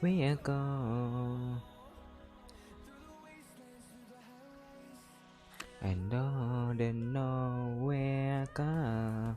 we are gone. And all the nowhere go.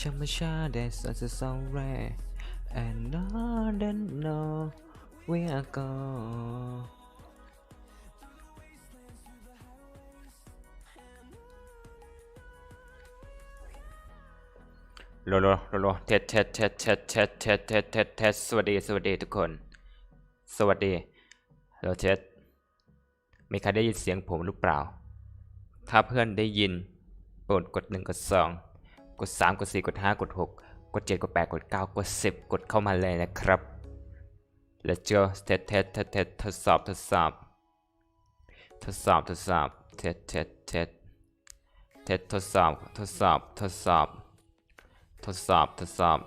ธรรมชาติ that's such a song rare and no don't know where I go โลโลโลโลเทสเทสเทสเทสเทสเทสเทสเทสเทสสวัสดี สวัสดีทุกคน สวัสดีโลเทสมีใครได้ยินเสียงผมหรือเปล่า ถ้าเพื่อนได้ยินโปรดกด1กด2 กด 3 กด 4 กด 5 กด 6 กด 7 กด 8 กด 9 กด 10 กดเข้ามาเลยนะครับ แล้วเจอเทสเทสเทสเทสทดสอบทดสอบทดสอบทดสอบเทสเทสเทสเทสทดสอบทดสอบทดสอบทดสอบทดสอบ